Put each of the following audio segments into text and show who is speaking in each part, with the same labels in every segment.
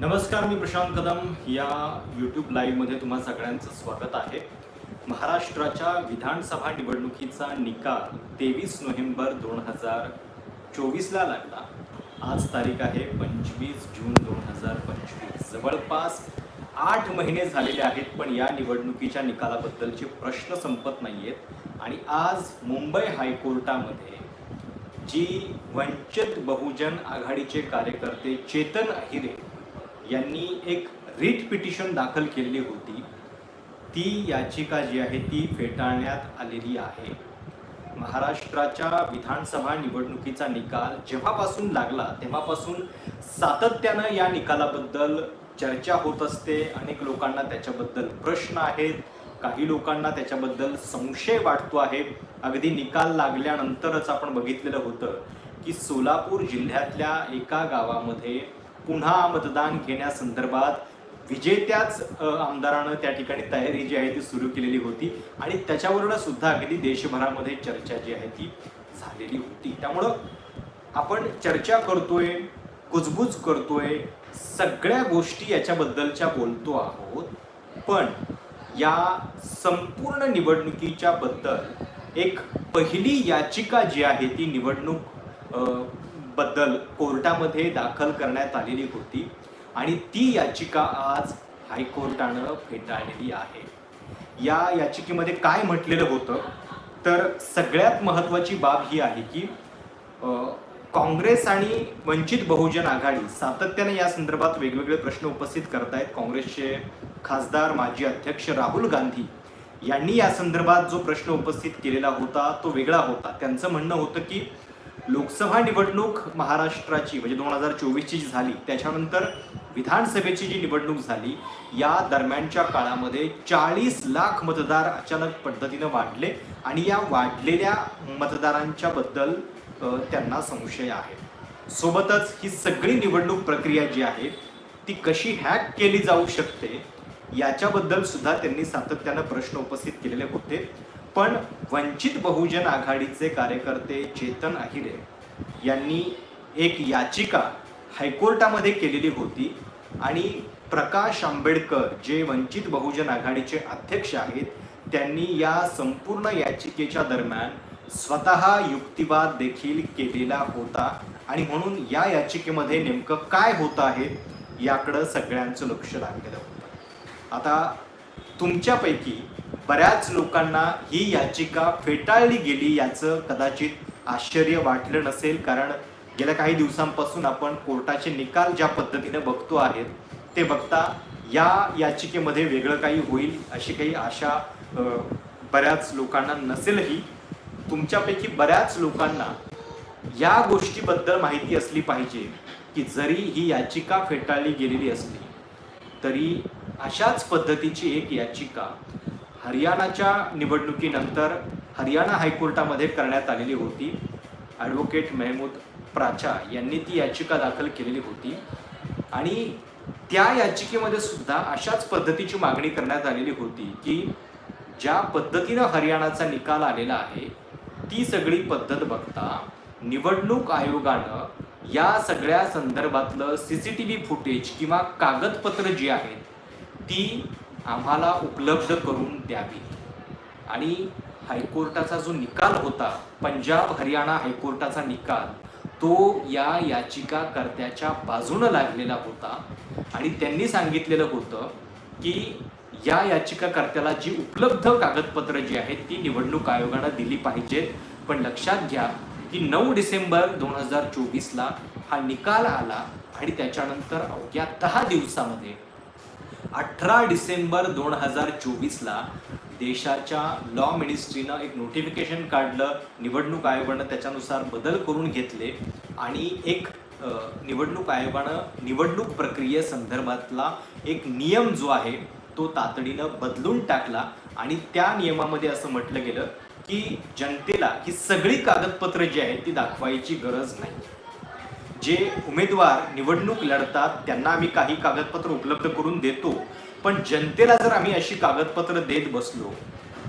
Speaker 1: नमस्कार मी प्रशांत कदम. या यूट्यूब लाईव्हमध्ये तुम्हा सगळ्यांचं स्वागत आहे. महाराष्ट्राच्या विधानसभा निवडणुकीचा निकाल तेवीस नोव्हेंबर दोन हजार चोवीसला लागला. आज तारीख आहे पंचवीस जून दोन हजार पंचवीस. जवळपास आठ महिने झालेले आहेत पण या निवडणुकीच्या निकालाबद्दलचे प्रश्न संपत नाही आहेत आणि आज मुंबई हायकोर्टामध्ये जी वंचित बहुजन आघाडीचे कार्यकर्ते चेतन अहिरे यांनी एक रिट पिटिशन दाखल केलेली होती. ती याचिका जी आहे ती फेटाळण्यात आलेली आहे. महाराष्ट्राच्या विधानसभा निवडणुकीचा निकाल जेव्हापासून लागला तेव्हापासून सातत्यानं या निकालाबद्दल चर्चा होत असते. अनेक लोकांना त्याच्याबद्दल प्रश्न आहेत. काही लोकांना त्याच्याबद्दल संशय वाटतो आहे. अगदी निकाल लागल्यानंतरच आपण बघितलेलं होतं की सोलापूर जिल्ह्यातल्या एका गावामध्ये पुन्हा मतदान घेण्यासंदर्भात विजेत्याच आमदारानं त्या ठिकाणी तयारी जी आहे ती सुरू केलेली होती. आणि त्याच्यावरून सुद्धा अगदी देशभरामध्ये चर्चा जी आहे ती झालेली होती. त्यामुळं आपण चर्चा करतोय कुजबुज करतोय सगळ्या गोष्टी याच्याबद्दलच्या बोलतो आहोत. पण या संपूर्ण निवडणुकीच्या बद्दल एक पहिली याचिका जी आहे ती निवडणूक बद्दल कोर्टामध्ये दाखल करण्यात आलेली होती आणि ती याचिका आज हायकोर्टानं फेटाळलेली आहे. या याचिकेमध्ये काय म्हटलेलं होतं? तर सगळ्यात महत्त्वाची बाब ही आहे की काँग्रेस आणि वंचित बहुजन आघाडी सातत्याने या संदर्भात वेगवेगळे प्रश्न उपस्थित करतायत. काँग्रेसचे खासदार माजी अध्यक्ष राहुल गांधी यांनी या संदर्भात जो प्रश्न उपस्थित केलेला होता तो वेगळा होता. त्यांचं म्हणणं होतं की लोकसभा निवडणूक महाराष्ट्राची म्हणजे दोन हजार चोवीसची जी झाली त्याच्यानंतर विधानसभेची जी निवडणूक झाली या दरम्यानच्या काळामध्ये चाळीस लाख मतदार अचानक पद्धतीनं वाढले आणि या वाढलेल्या मतदारांच्या बद्दल त्यांना संशय आहे. सोबतच ही सगळी निवडणूक प्रक्रिया जी आहे ती कशी हॅक केली जाऊ शकते याच्याबद्दल सुद्धा त्यांनी सातत्यानं प्रश्न उपस्थित केलेले होते. पण वंचित बहुजन आघाडीचे कार्यकर्ते चेतन अहिरे यांनी एक याचिका हायकोर्टामध्ये केलेली होती आणि प्रकाश आंबेडकर जे वंचित बहुजन आघाडीचे अध्यक्ष आहेत त्यांनी या संपूर्ण याचिकेच्या दरम्यान स्वतः युक्तिवाद देखील केलेला होता. आणि म्हणून या याचिकेमध्ये नेमकं काय होतं आहे याकडं सगळ्यांचं लक्ष लागलेलं होतं. आता तुमच्यापैकी बऱ्याच लोकांना ही याचिका फेटाळली गेली याचं कदाचित आश्चर्य वाटलं नसेल कारण गेल्या काही दिवसांपासून आपण कोर्टाचे निकाल ज्या पद्धतीने बघतो आहेत ते बघता या याचिकेमध्ये वेगळं काही होईल अशी काही आशा बऱ्याच लोकांना नसेलही. तुमच्यापैकी बऱ्याच लोकांना या गोष्टीबद्दल माहिती असली पाहिजे की जरी ही याचिका फेटाळली गेलेली असली तरी अशाच पद्धतीची एक याचिका हरियाणाच्या निवडणुकीनंतर हरियाणा हायकोर्टामध्ये करण्यात आलेली होती. ॲडव्होकेट मेहमूद प्राचा यांनी ती याचिका दाखल केलेली होती. आणि त्या याचिकेमध्ये सुद्धा अशाच पद्धतीची मागणी करण्यात आलेली होती की ज्या पद्धतीनं हरियाणाचा निकाल आलेला आहे ती सगळी पद्धत बघता निवडणूक आयोगानं या सगळ्या संदर्भातलं C C T V footage किंवा कागदपत्र जी आहेत ती आम्हाला उपलब्ध करून द्यावी. आणि हायकोर्टाचा जो निकाल होता पंजाब हरियाणा हायकोर्टाचा निकाल तो या याचिकाकर्त्याच्या बाजूनं लागलेला होता. आणि त्यांनी सांगितलेलं होतं की या याचिकाकर्त्याला जी उपलब्ध कागदपत्रं जी आहेत ती निवडणूक आयोगानं दिली पाहिजेत. पण लक्षात घ्या की नऊ डिसेंबर दोन हजार चोवीसला हा निकाल आला आणि त्याच्यानंतर अवघ्या दहा दिवसामध्ये अठरा डिसेंबर दोन हजार चोवीसला देशाच्या लॉ मिनिस्ट्रीनं एक नोटिफिकेशन काढलं निवडणूक आयोगानं त्याच्यानुसार बदल करून घेतले आणि एक निवडणूक आयोगानं निवडणूक प्रक्रियेसंदर्भातला एक नियम जो आहे तो तातडीनं बदलून टाकला आणि त्या नियमामध्ये असं म्हटलं गेलं की जनतेला ही सगळी कागदपत्र जी आहेत ती दाखवायची गरज नाही. जे उमेदवार निवडणूक लढतात त्यांना आम्ही काही कागदपत्र उपलब्ध करून देतो. पण जनतेला जर आम्ही अशी कागदपत्र देत बसलो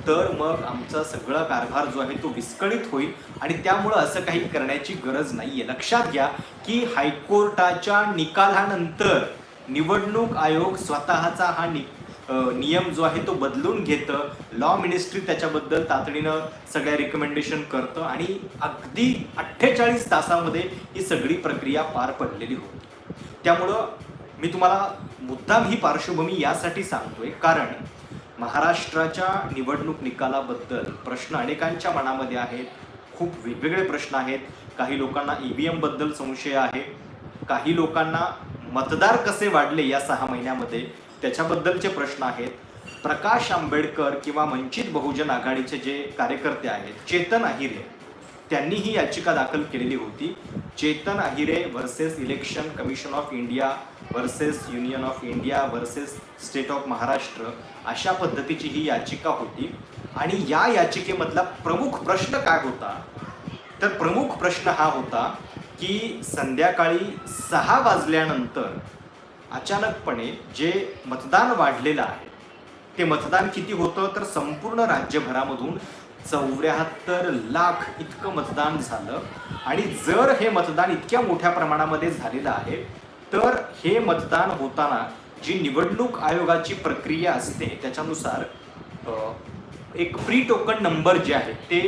Speaker 1: तर मग आमचा सगळा कारभार जो आहे तो विस्कळीत होईल आणि त्यामुळं असं काही करण्याची गरज नाही आहे लक्षात घ्या की हायकोर्टाच्या निकालानंतर निवडणूक आयोग स्वतःचा हा नि नियम जो आहे तो बदलून घेतं. लॉ मिनिस्ट्री त्याच्याबद्दल तातडीनं सगळ्या रिकमेंडेशन करतं आणि अगदी अठ्ठेचाळीस तासामध्ये ही सगळी प्रक्रिया पार पडलेली होती. त्यामुळं मी तुम्हाला मुद्दाम ही पार्श्वभूमी यासाठी सांगतोय. कारण महाराष्ट्राच्या निवडणूक निकालाबद्दल प्रश्न अनेकांच्या मनामध्ये आहेत. खूप वेगवेगळे प्रश्न आहेत. काही लोकांना ई व्ही एमबद्दल संशय आहे. काही लोकांना मतदार कसे वाढले या सहा महिन्यामध्ये? त्याच्याबद्दलचे प्रश्न आहेत. प्रकाश आंबेडकर किंवा वंचित बहुजन आघाडीचे जे कार्यकर्ते आहेत चेतन अहिरे त्यांनी ही याचिका दाखल केलेली होती. Chetan Ahire versus election commission of India versus union of India versus state of Maharashtra अशा पद्धतीची ही याचिका होती. आणि या याचिकेमधला प्रमुख प्रश्न काय होता? तर प्रमुख प्रश्न हा होता की संध्याकाळी सहा वाजल्यानंतर अचानकपणे जे मतदान वाढलेलं आहे ते मतदान किती होतं? तर संपूर्ण राज्यभरामधून चौऱ्याहत्तर लाख इतकं मतदान झालं. आणि जर हे मतदान इतक्या मोठ्या प्रमाणामध्ये झालेलं आहे तर हे मतदान होताना जी निवडणूक आयोगाची प्रक्रिया असते त्याच्यानुसार एक प्री टोकन नंबर जे आहेत ते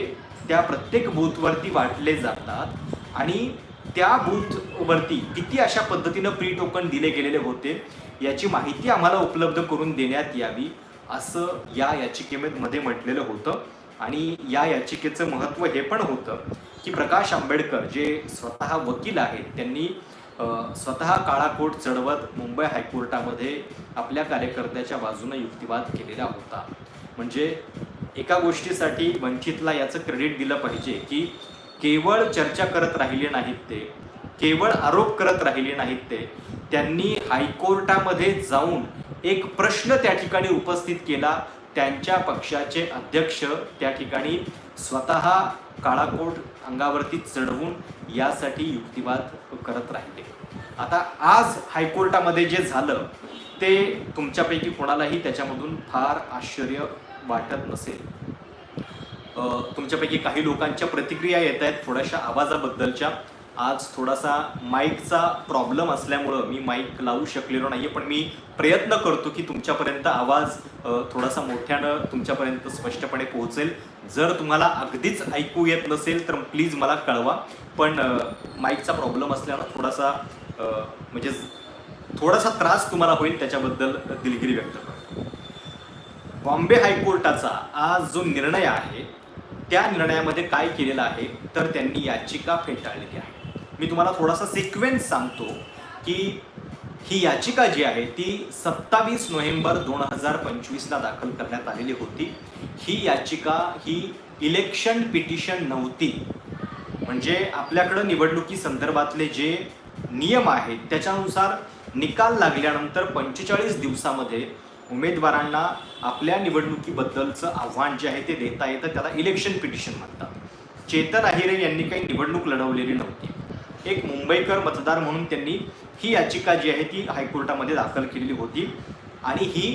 Speaker 1: त्या प्रत्येक बूथवरती वाटले जातात. आणि त्या बूथवरती किती अशा पद्धतीनं प्री टोकन दिले गेलेले होते याची माहिती आम्हाला उपलब्ध करून देण्यात यावी असं या याचिकेमध्ये म्हटलेलं होतं. आणि या याचिकेचं महत्त्व हे पण होतं की प्रकाश आंबेडकर जे स्वतः वकील आहेत त्यांनी स्वतः काळा कोट चढवत मुंबई हायकोर्टामध्ये आपल्या कार्यकर्त्याच्या बाजूने युक्तिवाद केलेला होता. म्हणजे एका गोष्टीसाठी वंचितला याचं क्रेडिट दिलं पाहिजे की केवळ चर्चा करत राहिले नाहीत ते केवळ आरोप करत राहिले नाहीत ते त्यांनी हायकोर्टामध्ये जाऊन एक प्रश्न त्या ठिकाणी उपस्थित केला. त्यांच्या पक्षाचे अध्यक्ष त्या ठिकाणी स्वतः काळाकोट अंगावरती चढवून यासाठी युक्तिवाद करत राहिले. आता आज हायकोर्टामध्ये जे झालं ते तुमच्यापैकी कोणालाही त्याच्यामधून फार आश्चर्य वाटत नसेल. तुमच्यापैकी काही लोकांच्या प्रतिक्रिया येत आहेत थोड्याशा आवाजाबद्दलच्या. आज थोडासा माईकचा प्रॉब्लेम असल्यामुळं मी माईक लावू शकलेलो नाही पण मी प्रयत्न करतो की तुमच्यापर्यंत आवाज थोडासा मोठ्यानं तुमच्यापर्यंत स्पष्टपणे पोहोचेल. जर तुम्हाला अगदीच ऐकू येत नसेल तर प्लीज मला कळवा. पण माईकचा प्रॉब्लेम असल्यानं थोडासा म्हणजे थोडासा त्रास तुम्हाला होईल त्याच्याबद्दल दिलगिरी व्यक्त करतो. बॉम्बे हायकोर्टाचा आज जो निर्णय आहे त्या निर्णयामध्ये काय केलेलं आहे तर त्यांनी याचिका फेटाळलेली आहे. मी तुम्हाला थोडासा सिक्वेन्स सांगतो की ही याचिका जी आहे ती सत्तावीस नोव्हेंबर दोन हजार पंचवीसला दाखल करण्यात आलेली होती. ही याचिका ही इलेक्शन पिटिशन नव्हती. म्हणजे आपल्याकडं निवडणुकी संदर्भातले जे नियम आहेत त्याच्यानुसार निकाल लागल्यानंतर पंचेचाळीस दिवसामध्ये उमेदवारांना आपल्या निवडणुकीबद्दलचं आव्हान जे आहे ते देता येतं त्याला इलेक्शन पिटिशन म्हणतात. चेतन अहिरे यांनी काही निवडणूक लढवलेली नव्हती. एक मुंबईकर मतदार म्हणून त्यांनी ही याचिका जी आहे ती हायकोर्टामध्ये दाखल केलेली होती आणि ही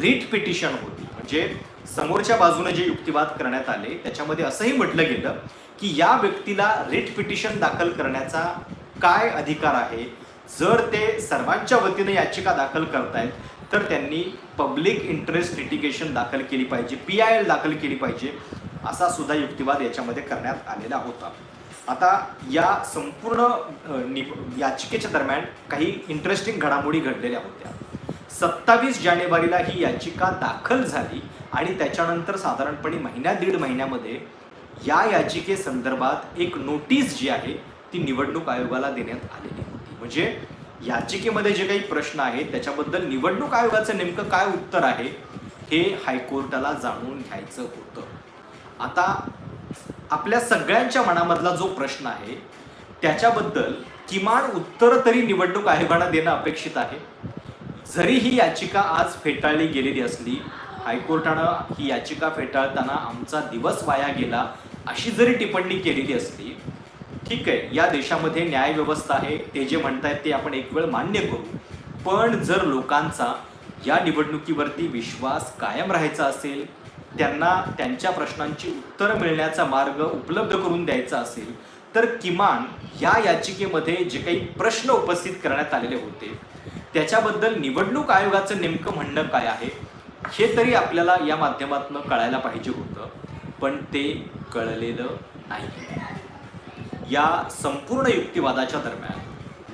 Speaker 1: रीट पिटिशन होती. म्हणजे समोरच्या बाजूने जे युक्तिवाद करण्यात आले त्याच्यामध्ये असंही म्हटलं गेलं की या व्यक्तीला रिट पिटिशन दाखल करण्याचा काय अधिकार आहे? जर ते सर्वांच्या वतीने याचिका दाखल करतायत तर त्यांनी पब्लिक इंटरेस्ट लिटिगेशन दाखल केली पाहिजे पी आय एल दाखल केली पाहिजे असा सुद्धा युक्तिवाद याच्यामध्ये करण्यात आलेला होता. आता या संपूर्ण नि- याचिकेच्या दरम्यान काही इंटरेस्टिंग घडामोडी घडलेल्या होत्या. सत्तावीस जानेवारीला ही याचिका दाखल झाली आणि त्याच्यानंतर साधारणपणे महिन्या दीड महिन्यामध्ये या याचिकेसंदर्भात एक नोटीस जी आहे ती निवडणूक आयोगाला देण्यात आलेली होती. म्हणजे याचिकेमध्ये जे काही प्रश्न आहेत त्याच्याबद्दल निवडणूक आयोगाचं नेमकं काय उत्तर आहे हे हायकोर्टाला जाणून घ्यायचं होतं. आता आपल्या सगळ्यांच्या मनामधला जो प्रश्न आहे त्याच्याबद्दल किमान उत्तर तरी निवडणूक आयोगानं देणं अपेक्षित आहे. जरी ही याचिका आज फेटाळली गेलेली असली हायकोर्टानं ही याचिका फेटाळताना आमचा दिवस वाया गेला अशी जरी टिप्पणी केलेली असली ठीक आहे या देशामध्ये न्यायव्यवस्था आहे ते जे म्हणतायत ते आपण एक वेळ मान्य करू. पण जर लोकांचा या निवडणुकीवरती विश्वास कायम राहायचा असेल त्यांना त्यांच्या प्रश्नांची उत्तरं मिळण्याचा मार्ग उपलब्ध करून द्यायचा असेल तर किमान या याचिकेमध्ये जे काही प्रश्न उपस्थित करण्यात आलेले होते त्याच्याबद्दल निवडणूक आयोगाचं नेमकं म्हणणं काय आहे हे तरी आपल्याला या माध्यमातून कळायला पाहिजे होतं पण ते कळलेलं नाही. या संपूर्ण युक्तिवादाच्या दरम्यान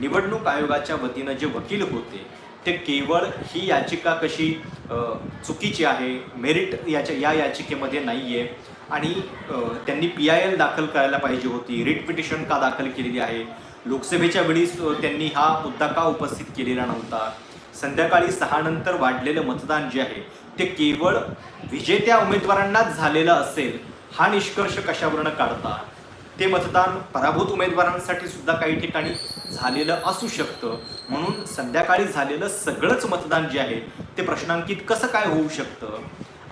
Speaker 1: निवडणूक आयोगाच्या वतीनं जे वकील होते ते केवळ ही याचिका कशी चुकीची आहे मेरिट याच्या या याचिकेमध्ये नाही आहे आणि त्यांनी पी आय एल दाखल करायला पाहिजे होती रिट पिटिशन का दाखल केलेली आहे? लोकसभेच्या वेळी त्यांनी हा मुद्दा का उपस्थित केलेला नव्हता? संध्याकाळी सहानंतर वाढलेलं मतदान जे आहे ते केवळ विजेत्या उमेदवारांनाच झालेलं असेल हा निष्कर्ष कशावरनं काढता? ते मतदान पराभूत उमेदवारांसाठी सुद्धा काही ठिकाणी झालेलं असू शकतं. म्हणून संध्याकाळी झालेलं सगळंच मतदान जे आहे ते प्रश्नांकित कसं काय होऊ शकतं?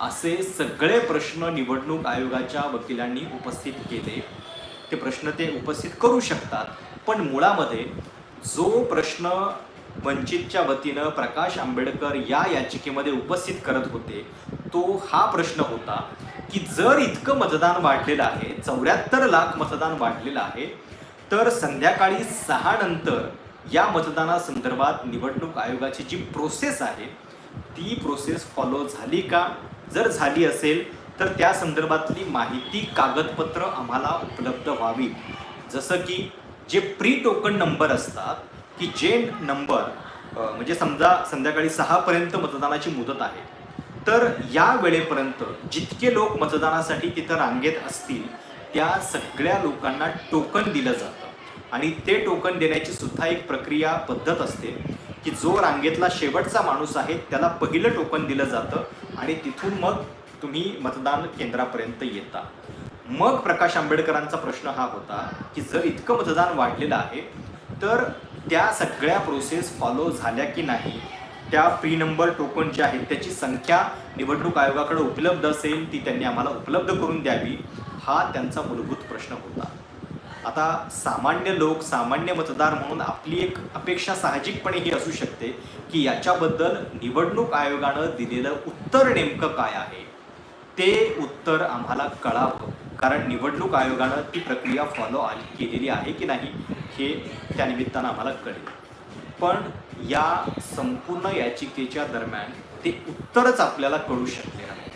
Speaker 1: असे सगळे प्रश्न निवडणूक आयोगाच्या वकिलांनी उपस्थित केले. ते प्रश्न ते उपस्थित करू शकतात. पण मुळामध्ये जो प्रश्न वंचितच्या वतीनं प्रकाश आंबेडकर या याचिकेमध्ये उपस्थित करत होते तो हा प्रश्न होता की जर इतकं मतदान वाढलेलं आहे चौऱ्याहत्तर लाख मतदान वाढलेलं आहे तर संध्याकाळी सहा नंतर या मतदानासंदर्भात निवडणूक आयोगाची जी प्रोसेस आहे ती प्रोसेस फॉलो झाली का? जर झाली असेल तर त्या संदर्भातली माहिती कागदपत्र आम्हाला उपलब्ध व्हावी. जसं की जे प्री टोकन नंबर असतात की जे नंबर म्हणजे समजा संध्याकाळी सहापर्यंत मतदानाची मुदत आहे तर या वेळेपर्यंत जितके लोक मतदानासाठी तिथं रांगेत असतील त्या सगळ्या लोकांना टोकन दिलं जातं. आणि ते टोकन देण्याची सुद्धा एक प्रक्रिया पद्धत असते की जो रांगेतला शेवटचा माणूस आहे त्याला पहिलं टोकन दिलं जातं आणि तिथून मग तुम्ही मतदान केंद्रापर्यंत येता. मग प्रकाश आंबेडकरांचा प्रश्न हा होता की जर इतकं मतदान वाढलेलं आहे तर त्या सगळ्या प्रोसेस फॉलो झाल्या की नाही? त्या प्री नंबर टोकन जे आहेत त्याची संख्या निवडणूक आयोगाकडे उपलब्ध असेल ती त्यांनी आम्हाला उपलब्ध करून द्यावी हा त्यांचा मूलभूत प्रश्न होता. आता सामान्य लोक सामान्य मतदार म्हणून आपली एक अपेक्षा साहजिकपणे ही असू शकते की याच्याबद्दल निवडणूक आयोगानं दिलेलं उत्तर नेमकं काय आहे? ते उत्तर आम्हाला कळावं कारण निवडणूक आयोगानं ती प्रक्रिया फॉलो आली केलेली आहे की नाही हे त्या निमित्तानं आम्हाला कळेल. पण या संपूर्ण याचिकेच्या दरम्यान ते उत्तरच आपल्याला कळू शकले नाही.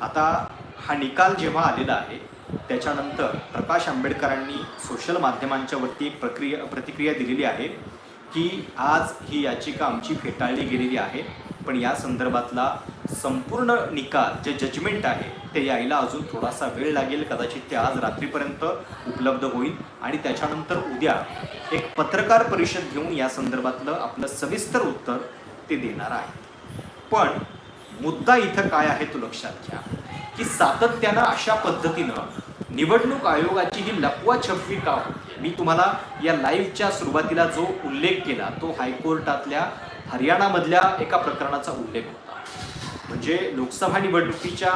Speaker 1: आता हा निकाल जेव्हा आलेला आहे त्याच्यानंतर प्रकाश आंबेडकरांनी सोशल माध्यमांच्या वरती एक प्रक्रिया प्रतिक्रिया दिलेली आहे की आज ही याचिका आमची फेटाळली गेलेली आहे पण या संदर्भातला संपूर्ण निकाल जे जजमेंट आहे ते यायला अजून थोडासा वेळ लागेल. कदाचित ते आज रात्रीपर्यंत उपलब्ध होईल. आणि त्याच्यानंतर उद्या एक पत्रकार परिषद घेऊन या संदर्भातलं आपलं सविस्तर उत्तर ते देणार आहे पण मुद्दा इथं काय आहे तो लक्षात घ्या की सातत्यानं अशा पद्धतीनं निवडणूक आयोगाची ही लपवा छपवी का मी तुम्हाला या लाईव्हच्या सुरुवातीला जो उल्लेख केला तो हायकोर्टातल्या हरियाणामधल्या एका प्रकरणाचा उल्लेख होता. म्हणजे लोकसभा निवडणुकीच्या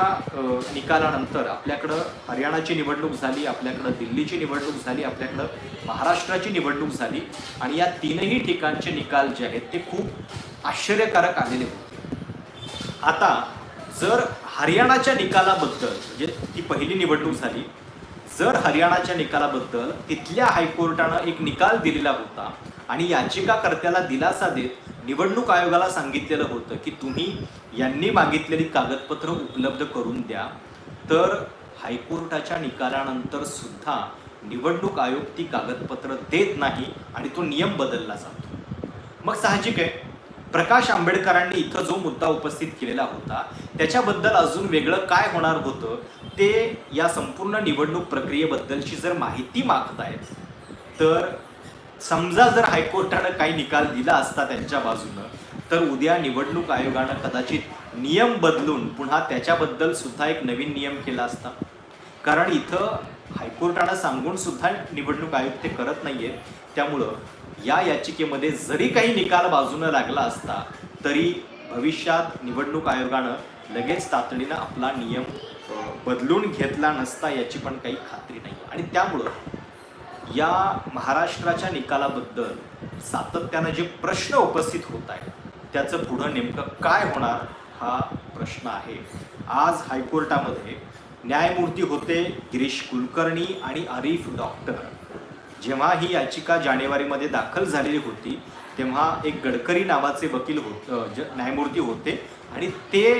Speaker 1: निकालानंतर आपल्याकडं हरियाणाची निवडणूक झाली आपल्याकडं दिल्लीची निवडणूक झाली आपल्याकडं महाराष्ट्राची निवडणूक झाली आणि या तीनही ठिकाणचे निकाल जे आहेत ते खूप आश्चर्यकारक आलेले होते. आता जर हरियाणाच्या निकालाबद्दल म्हणजे ती पहिली निवडणूक झाली जर हरियाणाच्या निकालाबद्दल तिथल्या हायकोर्टानं एक निकाल दिलेला होता आणि याचिकाकर्त्याला दिलासा देत निवडणूक आयोगाला सांगितलेलं होतं की तुम्ही यांनी मागितलेली कागदपत्र उपलब्ध करून द्या. तर हायकोर्टाच्या निकालानंतर सुद्धा निवडणूक आयोग ती कागदपत्र देत नाही आणि तो नियम बदलला जातो. मग साहजिक आहे. प्रकाश आंबेडकरांनी इथं जो मुद्दा उपस्थित केलेला होता त्याच्याबद्दल अजून वेगळं काय होणार होतं ते या संपूर्ण निवडणूक प्रक्रियेबद्दलची जर माहिती मागतायत तर समजा जर हायकोर्टानं काही निकाल दिला असता त्यांच्या बाजूनं तर उद्या निवडणूक आयोगानं कदाचित नियम बदलून पुन्हा त्याच्याबद्दल सुद्धा एक नवीन नियम केला असता. कारण इथं हायकोर्टानं सांगून सुद्धा निवडणूक आयोग ते करत नाहीये. त्यामुळं या याचिकेमध्ये जरी काही निकाल बाजूनं लागला असता तरी भविष्यात निवडणूक आयोगानं लगेच तातडीनं आपला नियम बदलून घेतला नसता याची पण काही खात्री नाही. आणि त्यामुळं या महाराष्ट्राच्या निकालाबद्दल सातत्यानं जे प्रश्न उपस्थित होत आहेत त्याचं पुढं नेमकं काय होणार हा प्रश्न आहे. आज हायकोर्टामध्ये न्यायमूर्ती होते गिरीश कुलकर्णी आणि आरिफ डॉक्टर. जेव्हा ही याचिका जानेवारीमध्ये दाखल झालेली होती तेव्हा एक गडकरी नावाचे वकील होत ज न्यायमूर्ती होते आणि ते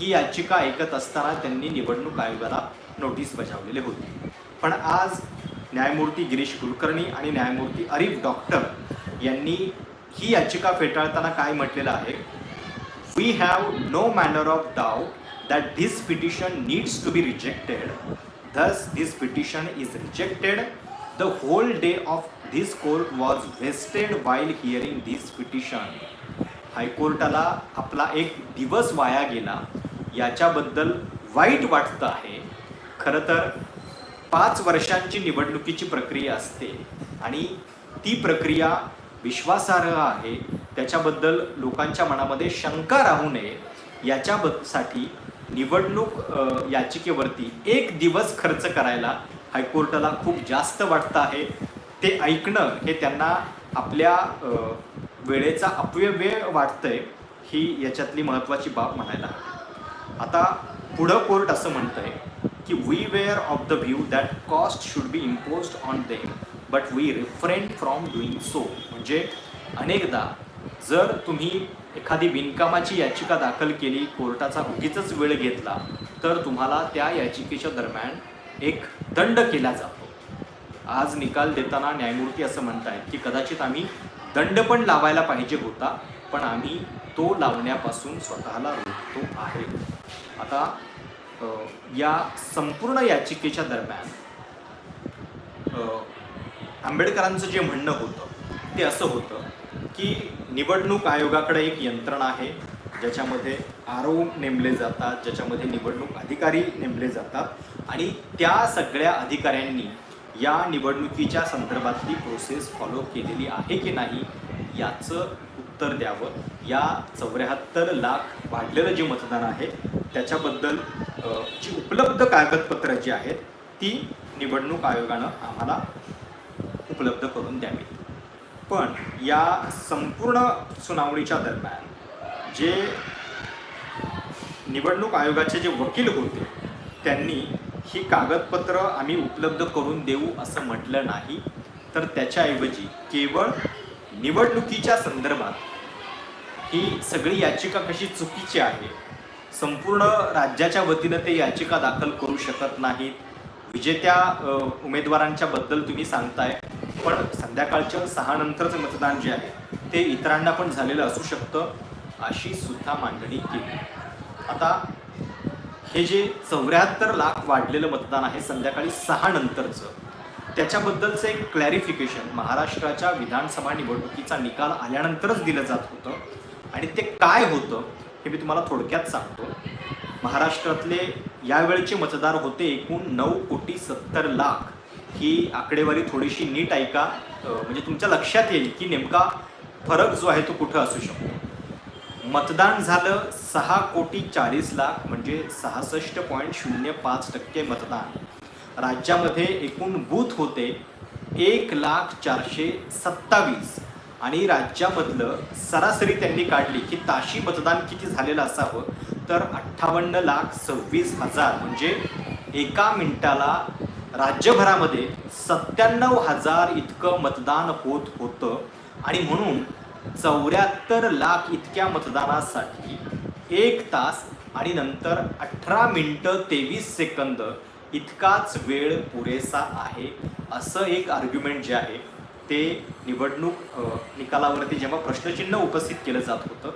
Speaker 1: ही याचिका ऐकत असताना त्यांनी निवडणूक आयोगाला नोटीस बजावलेले होते. पण आज न्यायमूर्ती गिरीश कुलकर्णी आणि न्यायमूर्ती अरिफ डॉक्टर यांनी ही याचिका फेटाळताना काय म्हटलेलं आहे? We have no manner of doubt that this petition needs to be rejected thus this petition is rejected the whole day of this court was wasted while hearing this petition हायकोर्टाला आपला एक दिवस वाया गेला. याच्याबद्दल वाईट वाटतं आहे. खरं तर पाच वर्षांची निवडणुकीची प्रक्रिया असते आणि ती प्रक्रिया विश्वासार्ह आहे. त्याच्याबद्दल लोकांच्या मनामध्ये शंका राहू नये. याच्यासाठी निवडणूक याचिकेवरती एक दिवस खर्च करायला हायकोर्टाला खूप जास्त वाटतं आहे. ते ऐकणं हे त्यांना आपल्या वेळेचा अपव्यय वाटतंय ही याच्यातली महत्त्वाची बाब म्हणायला आता पुढं कोर्ट असं म्हणतंय की we were of the view that cost should be impose on them but we refrain from doing so म्हणजे अनेकदा जर तुम्ही एखादी बिनकामाची याचिका दाखल केली कोर्टाचा उगीच वेळ घेतला तर तुम्हाला त्या याचिकेच्या दरम्यान एक दंड केला जातो. आज निकाल देताना न्यायमूर्ती असं म्हणतायत की कदाचित आम्ही दंड पण लावायला पाहिजे होता पण आम्ही तो लावण्यापासून स्वतःला रोखतो आहे. आता या संपूर्ण याचिकेच्या दरम्यान आंबेडकरांचं जे म्हणणं होतं ते असं होतं की निवडणूक आयोगाकडे एक यंत्रणा आहे ज्याच्यामध्ये आरो नेमले जातात ज्याच्यामध्ये निवडणूक अधिकारी नेमले जातात आणि त्या सगळ्या अधिकाऱ्यांनी या निवडणुकीच्या संदर्भातली प्रोसेस फॉलो केलेली आहे की नाही याचं उत्तर द्यावं. या चौऱ्याहत्तर लाख वाढलेलं जे मतदान आहे त्याच्याबद्दल जी उपलब्ध कागदपत्रं जी आहेत ती निवडणूक आयोगानं आम्हाला उपलब्ध करून द्यावी. पण या संपूर्ण सुनावणीच्या दरम्यान जे निवडणूक आयोगाचे जे वकील होते त्यांनी ही कागदपत्र आम्ही उपलब्ध करून देऊ असं म्हटलं नाही. तर त्याच्याऐवजी केवळ निवडणुकीच्या संदर्भात ही सगळी याचिका कशी चुकीची आहे संपूर्ण राज्याच्या वतीनं ते याचिका दाखल करू शकत नाहीत. विजेत्या उमेदवारांच्या बद्दल तुम्ही सांगताय. पण संध्याकाळच्या सहा नंतरचं मतदान जे आहे ते इतरांना पण झालेलं असू शकतं अशी सुद्धा मांडणी केली. आता हे जे चौऱ्याहत्तर लाख वाढलेलं मतदान आहे संध्याकाळी सहा नंतरचं त्याच्याबद्दलचं एक क्लॅरिफिकेशन महाराष्ट्राच्या विधानसभा निवडणुकीचा निकाल आल्यानंतरच दिलं जात होतं. आणि ते काय होतं हे मी तुम्हाला थोडक्यात सांगतो. महाराष्ट्रातले यावेळचे मतदार होते एकूण नऊ कोटी सत्तर लाख. ही आकडेवारी थोडीशी नीट ऐका. म्हणजे तुमच्या लक्षात येईल की नेमका फरक जो आहे तो कुठं असू शकतो. मतदान झालं सहा कोटी चाळीस लाख म्हणजे सहासष्ट पॉईंट शून्य पाच टक्के मतदान. राज्यामध्ये एकूण बूथ होते एक लाख चारशे सत्तावीस. आणि राज्यामधलं सरासरी त्यांनी काढली की ताशी मतदान किती झालेलं असावं तर अठ्ठावन्न लाख सव्वीस हजार. म्हणजे एका मिनिटाला राज्यभरामध्ये सत्त्याण्णव हजार इतकं मतदान होत होतं. आणि म्हणून चौऱ्याहत्तर लाख इतक्या मतदानासाठी एक तास आणि नंतर अठरा मिनटं तेवीस सेकंद इतकाच वेळ पुरेसा आहे असं एक आर्ग्युमेंट जे आहे ते निवडणूक निकालावरती जेव्हा प्रश्नचिन्ह उपस्थित केलं जात होतं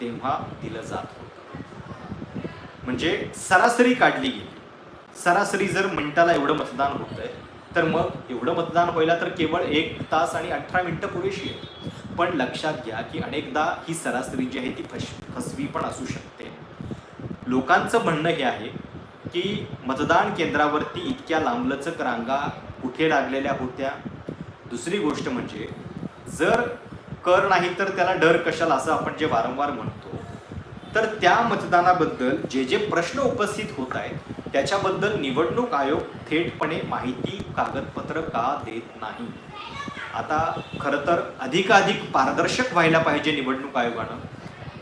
Speaker 1: तेव्हा दिलं जात होतं. म्हणजे सरासरी काढली गेली. सरासरी जर मिनिटाला एवढं मतदान होत आहे तर मग एवढं मतदान व्हायला तर केवळ एक तास आणि अठरा मिनिटं पुरेशी आहे पण लक्षात घ्या की अनेकदा ही सरासरी जी आहे ती फस फसवी पण असू शकते. लोकांचं म्हणणं हे आहे की मतदान केंद्रावरती इतक्या लांबलचक रांगा कुठे लागलेल्या होत्या? दुसरी गोष्ट म्हणजे जर कर नाही तर त्याला डर कशाला असं आपण जे वारंवार म्हणतो तर त्या मतदानाबद्दल जे जे प्रश्न उपस्थित होत आहेत त्याच्याबद्दल निवडणूक आयोग थेटपणे माहिती कागदपत्र का देत नाही? आता खरं तर अधिकाधिक पारदर्शक व्हायला पाहिजे निवडणूक आयोगानं.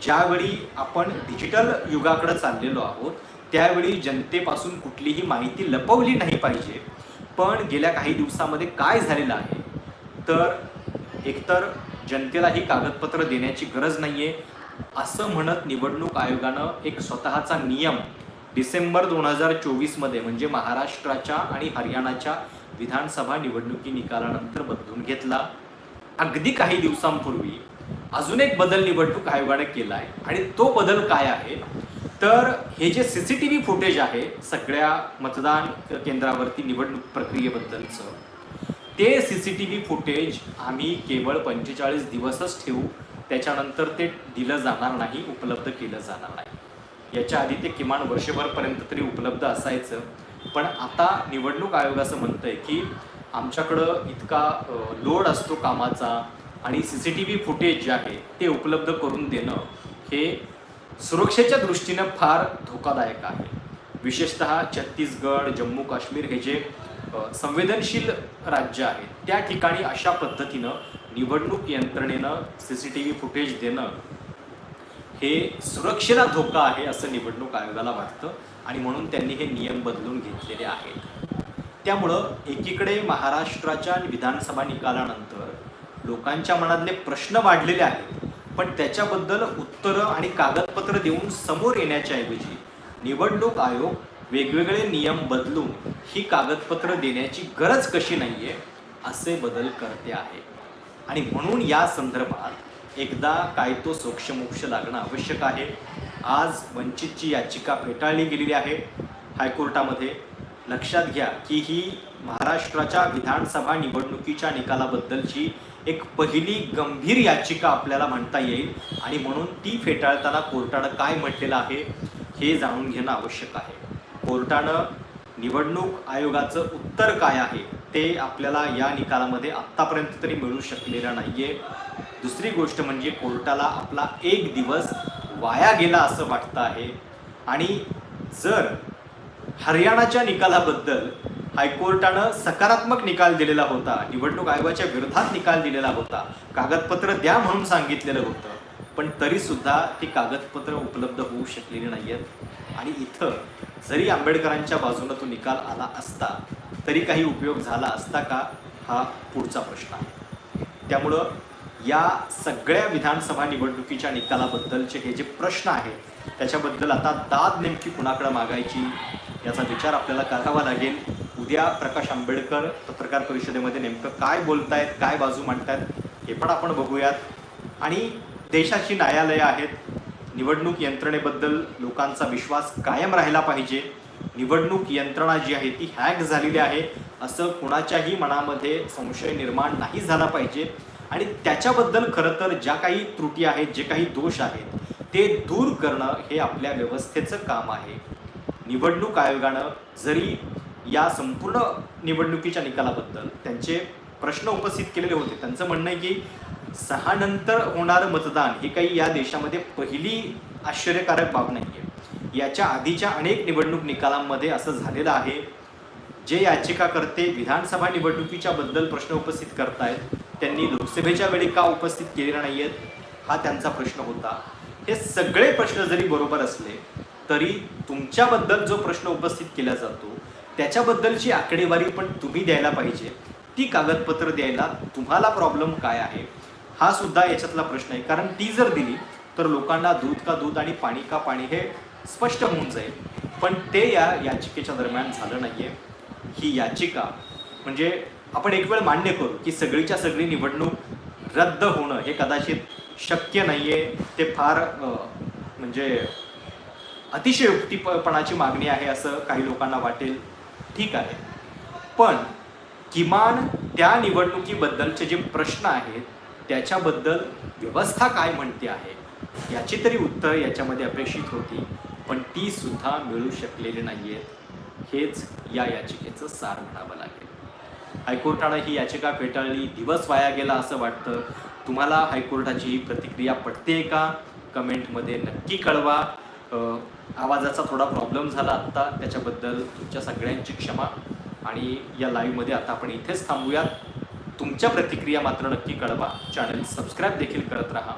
Speaker 1: ज्यावेळी आपण डिजिटल युगाकडे चाललेलो आहोत त्यावेळी जनतेपासून कुठलीही माहिती लपवली नाही पाहिजे. पण गेल्या काही दिवसामध्ये काय झालेलं आहे? तर एकतर जनतेला ही कागदपत्र देण्याची गरज नाही आहे असं म्हणत निवडणूक आयोगानं एक स्वतःचा नियम डिसेंबर दोन हजार चोवीसमध्ये म्हणजे महाराष्ट्राच्या आणि हरियाणाच्या विधानसभा निवडणुकी निकालानंतर बदलून घेतला. अगदी काही दिवसांपूर्वी अजून एक बदल निवडणूक आयोगाने केला आहे आणि तो बदल काय आहे? तर हे जे C C T V footage आहे सगळ्या मतदान केंद्रावरती निवडणूक प्रक्रियेबद्दलचं ते C C T V footage आम्ही केवळ पंचेचाळीस दिवसच ठेवू. त्याच्यानंतर ते दिलं जाणार नाही उपलब्ध केलं जाणार नाही. याच्या आधी ते किमान वर्षभरपर्यंत तरी उपलब्ध असायचं. पण आता निवडणूक आयोग असं म्हणतंय की आमच्याकडं इतका लोड असतो कामाचा आणि C C T V footage जे आहे ते उपलब्ध करून देणं हे सुरक्षेच्या दृष्टीनं फार धोकादायक आहे. विशेषतः छत्तीसगड जम्मू काश्मीर हे जे संवेदनशील राज्य आहे त्या ठिकाणी अशा पद्धतीनं निवडणूक यंत्रणेनं C C T V footage देणं हे सुरक्षेला धोका आहे असं निवडणूक आयोगाला वाटतं आणि म्हणून त्यांनी हे नियम बदलून घेतलेले आहेत. त्यामुळं एकीकडे महाराष्ट्राच्या विधानसभा निकालानंतर लोकांच्या मनातले प्रश्न वाढलेले आहेत पण त्याच्याबद्दल उत्तरं आणि कागदपत्र देऊन समोर येण्याच्या ऐवजी निवडणूक आयोग वेगवेगळे नियम बदलून ही कागदपत्र देण्याची गरज कशी नाही आहे असे बदल करते आहे. आणि म्हणून या संदर्भात एकदा काय तो सोक्षमोक्ष लागणं आवश्यक आहे. आज वंचितची याचिका फेटाळली गेलेली आहे हायकोर्टामध्ये. लक्षात घ्या की ही महाराष्ट्राच्या विधानसभा निवडणुकीच्या निकालाबद्दलची एक पहिली गंभीर याचिका आपल्याला म्हणता येईल आणि म्हणून ती फेटाळताना कोर्टानं काय म्हटलेलं आहे हे जाणून घेणं आवश्यक आहे. कोर्टानं निवडणूक आयोगाचं उत्तर काय आहे ते आपल्याला या निकालामध्ये आत्तापर्यंत तरी मिळू शकलेलं नाही आहे दुसरी गोष्ट म्हणजे कोर्टाला आपला एक दिवस वाया गेला असं वाटतं आहे. आणि जर हरियाणाच्या निकालाबद्दल हायकोर्टानं सकारात्मक निकाल दिलेला होता निवडणूक आयोगाच्या विरोधात निकाल दिलेला होता कागदपत्र द्या म्हणून सांगितलेलं होतं पण तरीसुद्धा ती कागदपत्र उपलब्ध होऊ शकलेली नाही आहेत आणि इथं जरी आंबेडकरांच्या बाजूनं तो निकाल आला असता तरी काही उपयोग झाला असता का? हा पुढचा प्रश्न आहे. त्यामुळं या सगळ्या विधानसभा निवडणुकीच्या निकालाबद्दलचे हे जे प्रश्न आहेत त्याच्याबद्दल आता दाद नेमकी कुणाकडे मागायची याचा विचार आपल्याला करावा लागेल. उद्या प्रकाश आंबेडकर पत्रकार परिषदेमध्ये नेमकं काय बोलतायत काय बाजू मांडतायत हे पण आपण बघूयात. आणि देशाची न्यायालयं आहेत निवडणूक यंत्रणेबद्दल लोकांचा विश्वास कायम राहिला पाहिजे. निवडणूक यंत्रणा जी आहे ती हॅक झालेली आहे. असं कुणाच्याही मनामध्ये संशय निर्माण नाही झाला पाहिजे. आणि त्याच्याबद्दल खरं तर ज्या काही त्रुटी आहेत जे काही दोष आहेत ते दूर करणं हे आपल्या व्यवस्थेचं काम आहे. निवडणूक आयोगानं जरी या संपूर्ण निवडणुकीच्या निकालाबद्दल त्यांचे प्रश्न उपस्थित केलेले होते त्यांचं म्हणणं आहे की सहा नंतर होणारं मतदान हे काही या देशामध्ये पहिली आश्चर्यकारक बाब नाही आहे याच्या आधीच्या अनेक निवडणूक निकालांमध्ये असं झालेलं आहे. जे याचिकाकर्ते विधानसभा निवडणुकीच्या बद्दल प्रश्न उपस्थित करतायत त्यांनी लोकसभेच्या वेळी का उपस्थित केलेल्या नाही आहेत हा त्यांचा प्रश्न होता. हे सगळे प्रश्न जरी बरोबर असले तरी तुमच्याबद्दल जो प्रश्न उपस्थित केला जातो त्याच्याबद्दलची आकडेवारी पण तुम्ही द्यायला पाहिजे. ती कागदपत्र द्यायला तुम्हाला प्रॉब्लेम काय आहे हा सुद्धा याच्यातला प्रश्न आहे. कारण ती जर दिली तर लोकांना दूध का दूध आणि पाणी का पाणी हे स्पष्ट होऊन जाईल. पण ते या याचिकेच्या दरम्यान झालं नाही आहे ही याचिका म्हणजे आपण एक वेळ मान्य करू की सगळीच्या सगळी निवडणूक रद्द होणं हे कदाचित शक्य नाही आहे ते फार म्हणजे अतिशय मागणी आहे असं काही लोकांना वाटेल. ठीक आहे. पण किमान त्या निवडणुकीबद्दलचे जे प्रश्न आहेत त्याच्याबद्दल व्यवस्था काय म्हणते आहे याची तरी उत्तर याच्यामध्ये अपेक्षित होती पण ती सुद्धा मिळू शकलेली नाही आहेत हेच या याचिकेचं सार म्हणावं लागेल. हायकोर्टानं ही याचिका फेटाळली दिवस वाया गेला असं वाटतं. तुम्हाला हायकोर्टाची ही प्रतिक्रिया पटते का? कमेंटमध्ये नक्की कळवा. आवाजाचा थोडा प्रॉब्लेम झाला आत्ता त्याच्याबद्दल तुमच्या सगळ्यांची क्षमा. आणि या लाईव्हमध्ये आता आपण इथेच थांबूयात. तुमच्या प्रतिक्रिया मात्र नक्की कळवा. चॅनल सबस्क्राईब देखील करत राहा.